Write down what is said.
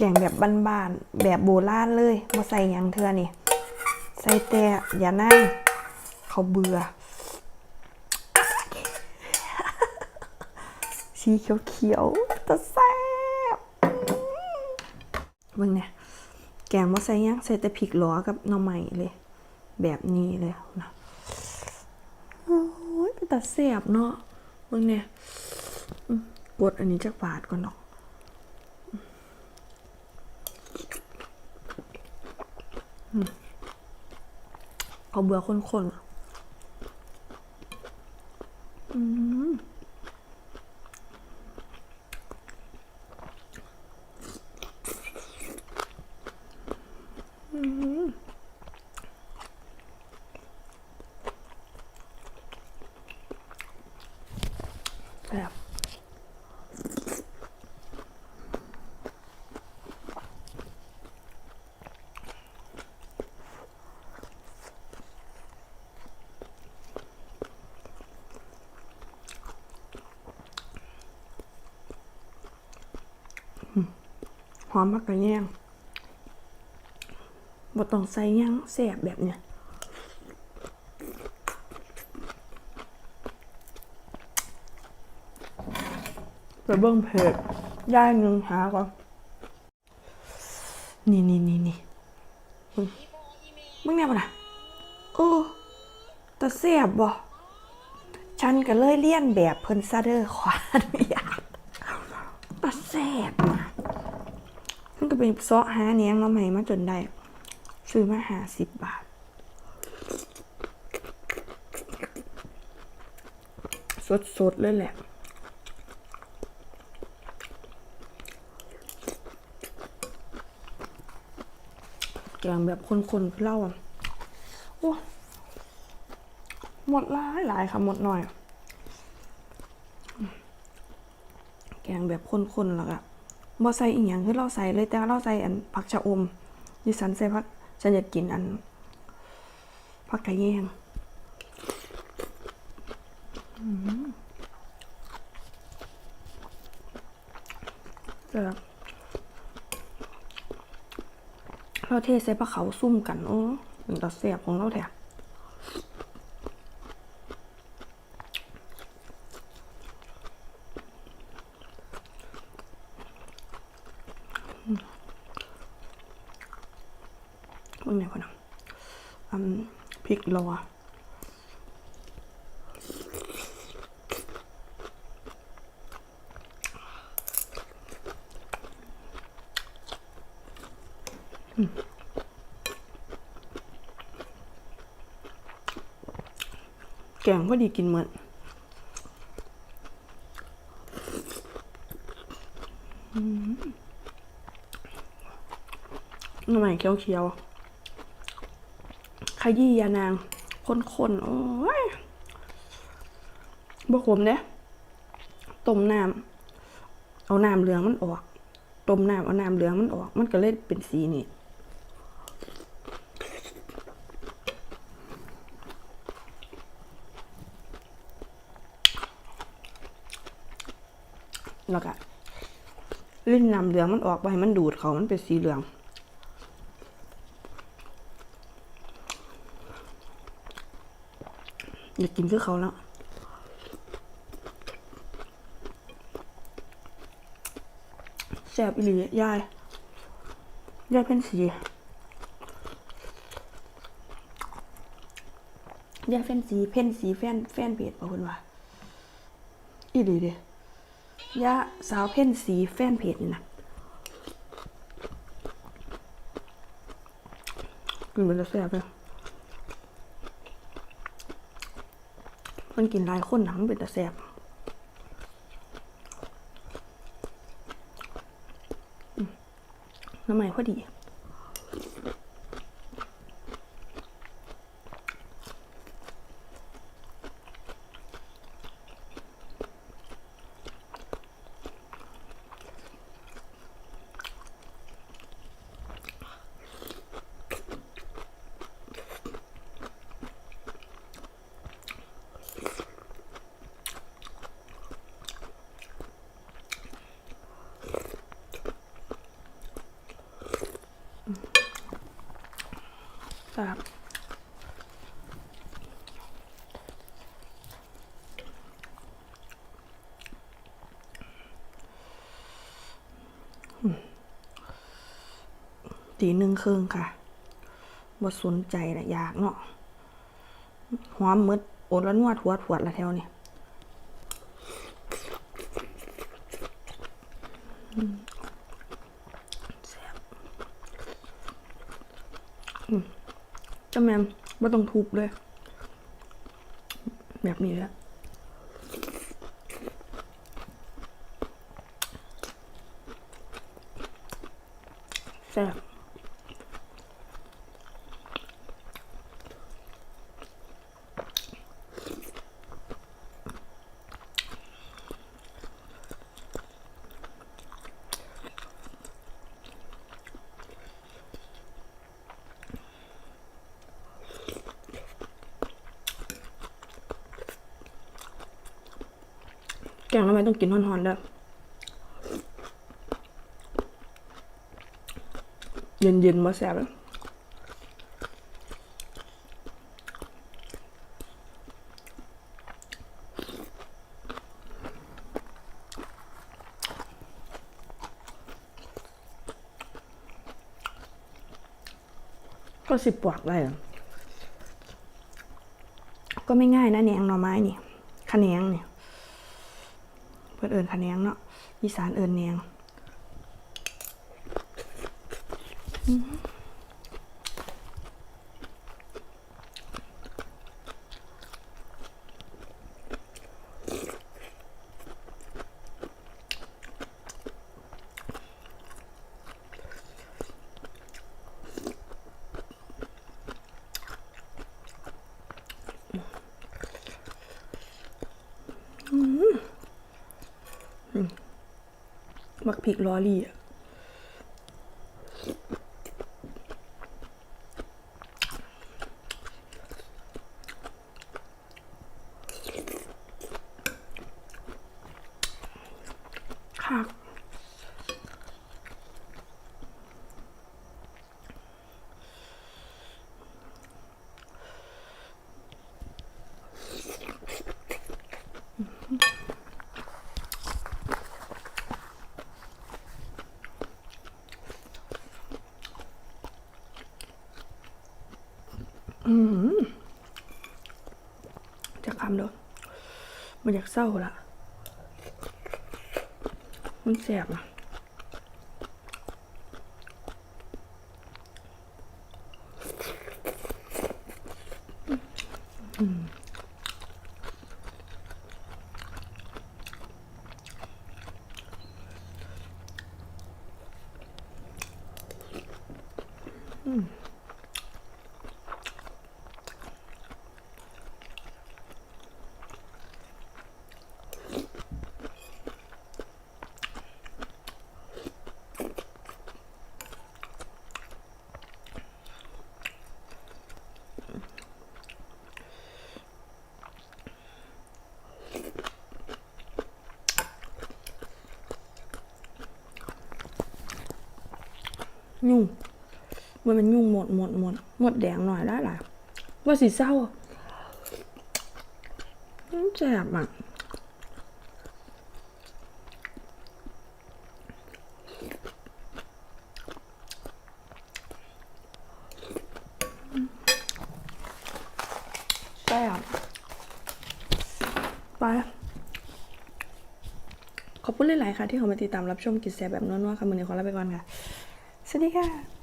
แกงแบบบ้านๆแบบโบราณเลยมาใส่ยังเทือนี่ ใส่แต่อย่านั่งเขาเบื่อ สีเขียวๆตะแซ่บเบิ่งเนี่ยแกงมาใส่ยังใส่แต่พริกหลอกับหน่อไม้เลย แบบนี้เลยนะโอ้ยเป็นตาแซ่บเนาะเบิ่งเนี่ยกดอันนี้จากบาทก่อนเนาะ เขาเบื่อคนๆอะอืมอืมแบบ หอมมากกระแยงบ่ต้องใส่หยังแสบแบบเนี้ยไปเบิ่งเพจย่ายหนึ่งหาก่อน นี่นี่นี่นี่มึงมึงเนี่ยปะนะโอ้แต่แสบบ่ฉันก็เลยเลี่ยนแบบเพิ่นซะเด้อขวาอนุญาตแต่แสบนะ มันก็เป็นซอหาเนียงมาใหม่มาจนได้ ซื้อมาหาสิบบาท สดๆเลยแหละแกงแบบคนๆเล่าโอ้หมดหลายหลายค่ะหมดหน่อย แกงแบบคนๆแล้วก็ บ่ใส่อีหยังคือเราใส่เลยแต่ว่าเราใส่อันผักชะอมดิฉันใส่ผักฉันอยากกินอันผักกระแยงอืมแต่เราเทใส่ปลาเขาซุ่มกันโอ้เป็นตาแสบของเราแท้มื่อไงพอนะอืม พริกรัวแกงพอดีกินเหมือนอืมหน่อไม้เขียวๆ ขยี้ยานางข้นๆ โอ้ยบ่ขมเด้ต้มน้ำเอาน้ำเหลืองมันออก ต้มน้ำเอาน้ำเหลืองมันออก มันก็เลยเป็นสีนี่แล้วก็ลิ้นน้ำเหลืองมันออกไปให้มันดูดเขามันเป็นสีเหลือง อยากกินคือเขาแล้วแสบอีหลียายยายเพ่นสียายเพ่นสีเพ่นสีแฟนแฟนเพจบอกคุณว่าอีหลีเด้ยาสาวเพ่นสีแฟนเพจนี่นะกินเป็นจะแสบเลย มันกินหลายคนนะมันเป็นตาแสบน้ำใหม่พอดี ครับอืมตีหนึ่งครึ่งค่ะบ่สนใจละอยากเนาะหอมมืดโอดล้วนวดหัวถวดละแถวนี่อืมแซ่บอืม จ้าแมนไม่ต้องทุบเลย แบบนี้แหละแซ่บ แกงทำไมต้องกินฮ้อนๆด้วยเย็นๆมาแซ่บเลยก็สิบปวกเลยอะก็ไม่ง่ายนะแหนงหน่อไม้นี่ขะแหนงเนี่ย เพื่อนเอิญขะแนงเนาะอีสานเอิญแนง Mm-hmm อหือ มักพริกลอรี่อะค่ะจะ คำเด้อมันอยากเศร้าละมันแสบอะ ยุ่งมันเป็นยุ่งหมดหมดหมดหมดแดงหน่อยได้หรอว่าสีเศร้าอะมันแสบอะแสบไปขอบคุณหลาย ๆ ค่ะ ที่เขามาติดตามรับชมกิจแสบแบบนัวๆค่ะมือนี้ขอลาไปก่อนค่ะ สวัสดีค่ะ